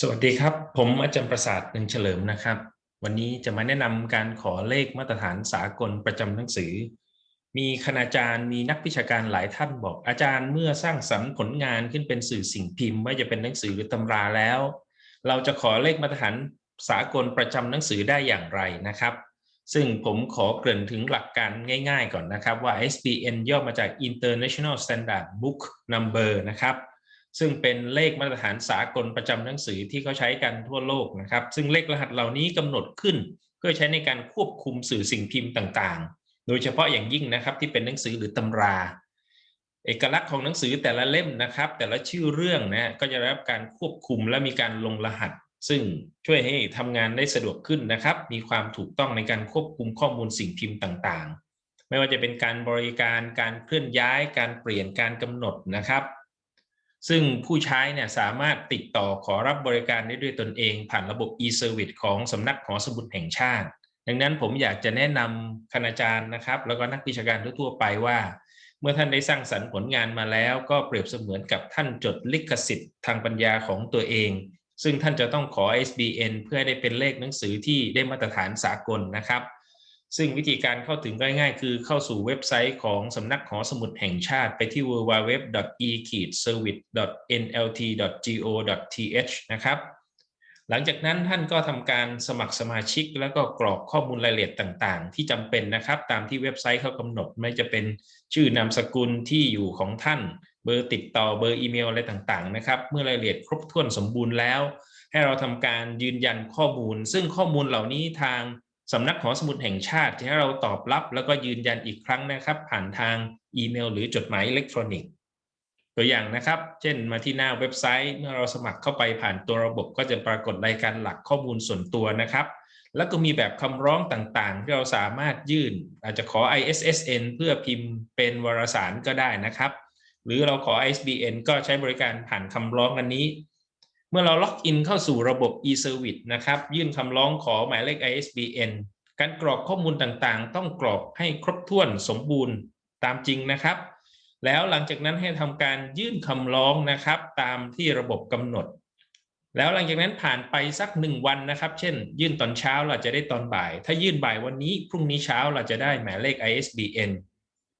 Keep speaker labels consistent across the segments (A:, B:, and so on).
A: สวัสดีครับ ผมอาจารย์ประสาทหนึ่งเฉลิมนะครับ วันนี้จะมาแนะนำการขอเลขมาตรฐานสากลประจำหนังสือ มีคณาจารย์มีนักวิชาการหลายท่านบอกอาจารย์เมื่อสร้างสรรค์ผลงานขึ้นเป็นสื่อสิ่งพิมพ์ไม่ว่าจะเป็นหนังสือหรือตำราแล้ว เราจะขอเลขมาตรฐานสากลประจำหนังสือได้อย่างไรนะครับ ซึ่งผมขอเกริ่นถึงหลักการง่าย ๆ ก่อนนะครับว่า SBN ย่อมาจาก International Standard Book Number นะครับ ซึ่งเป็นเลขมาตรฐานสากลประจำหนังสือที่เขาใช้กันทั่วโลกนะครับ ซึ่งเลขรหัสเหล่านี้กำหนดขึ้น เพื่อใช้ในการควบคุมสื่อสิ่งพิมพ์ต่างๆ โดยเฉพาะอย่างยิ่งนะครับที่เป็นหนังสือหรือตำรา เอกลักษณ์ของหนังสือแต่ละเล่มนะครับ แต่ละชื่อเรื่องนะก็จะได้รับการควบคุมและมีการลงรหัส ซึ่งช่วยให้ทำงานได้สะดวกขึ้นนะครับ มีความถูกต้องในการควบคุมข้อมูลสิ่งพิมพ์ต่างๆ ไม่ว่าจะเป็นการบริการการเคลื่อนย้าย การเปลี่ยนการกำหนดนะครับ ซึ่งผู้ใช้เนี่ยสามารถติดต่อขอรับบริการได้ด้วยตนเอง ผ่านระบบ e-service ของสำนักหอสมุดแห่งชาติ ดังนั้นผมอยากจะแนะนำคณาจารย์นะครับ แล้วก็นักวิชาการทั่วไปว่า เมื่อท่านได้สร้างสรรค์ผลงานมาแล้ว ก็เปรียบเสมือนกับท่านจดลิขสิทธิ์ทางปัญญาของตัวเอง ซึ่งท่านจะต้องขอ SBN เพื่อได้เป็นเลขหนังสือที่ได้มาตรฐานสากลนะครับ ซึ่งวิธีการเข้าถึงง่ายๆ คือเข้าสู่เว็บไซต์ของสำนักหอสมุดแห่งชาติไปที่ www.e-service.nlt.go.th นะครับหลังจากนั้นท่านก็ทำการสมัครสมาชิก แล้วก็กรอกข้อมูลรายละเอียดต่างๆ ที่จำเป็นนะครับ ตามที่เว็บไซต์เขากำหนด ไม่จะเป็นชื่อนามสกุลที่อยู่ของท่าน เบอร์ติดต่อเบอร์อีเมลอะไรต่างๆนะครับ เมื่อรายละเอียดครบถ้วนสมบูรณ์แล้ว ให้เราทำการยืนยันข้อมูล ซึ่งข้อมูลเหล่านี้ทาง สำนักหอสมุดแห่งชาติจะให้เราตอบรับ แล้วก็ยืนยันอีกครั้งนะครับ ผ่านทางอีเมล หรือจดหมายอิเล็กทรอนิกส์ ตัวอย่างนะครับ เช่นมาที่หน้าเว็บไซต์เมื่อเราสมัครเข้าไปผ่านตัวระบบก็จะปรากฏรายการหลักข้อมูลส่วนตัวนะครับ แล้วก็มีแบบคำร้องต่างๆ ที่เราสามารถยื่น อาจจะขอ ISSN เพื่อพิมพ์เป็นวารสารก็ได้นะครับ หรือเราขอ ISBN ก็ใช้บริการผ่านคำร้องอันนี้ เมื่อเราล็อกอินเข้าสู่ระบบ e-service นะครับ ยื่นคำร้องขอหมายเลข ISBN การกรอกข้อมูลต่างๆ ต้องกรอกให้ครบถ้วนสมบูรณ์ตามจริงนะครับ แล้วหลังจากนั้นให้ทำการยื่นคำร้องนะครับ ตามที่ระบบกำหนด แล้วหลังจากนั้นผ่านไปสักหนึ่งวันนะครับ เช่น ยื่นตอนเช้าเราจะได้ตอนบ่าย ถ้ายื่นบ่ายวันนี้พรุ่งนี้เช้าเราจะได้หมายเลข ISBN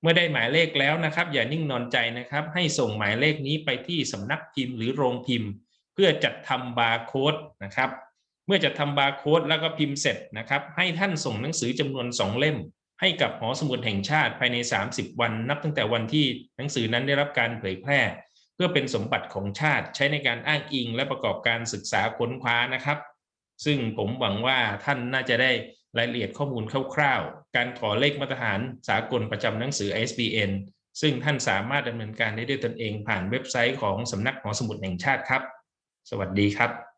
A: เมื่อได้หมายเลขแล้วนะครับ อย่านิ่งนอนใจนะครับ ให้ส่งหมายเลขนี้ไปที่สำนักพิมพ์หรือโรงพิมพ์ เพื่อจัดทำบาร์โค้ดนะครับ เมื่อจัดทำบาร์โค้ดแล้วก็พิมพ์เสร็จนะครับ ให้ท่านส่งหนังสือจำนวน 2 เล่ม ให้กับหอสมุดแห่งชาติภายใน 30 วัน นับตั้งแต่วันที่หนังสือนั้นได้รับการเผยแพร่ เพื่อเป็นสมบัติของชาติใช้ในการอ้างอิงและประกอบการศึกษาค้นคว้านะครับ ซึ่งผมหวังว่าท่านน่าจะได้รายละเอียดข้อมูลคร่าวๆ การขอเลขมาตรฐานสากลประจำหนังสือ ISBN ซึ่งท่านสามารถดำเนินการได้ด้วยตนเองผ่านเว็บไซต์ของสำนักหอสมุดแห่งชาติครับ สวัสดีครับ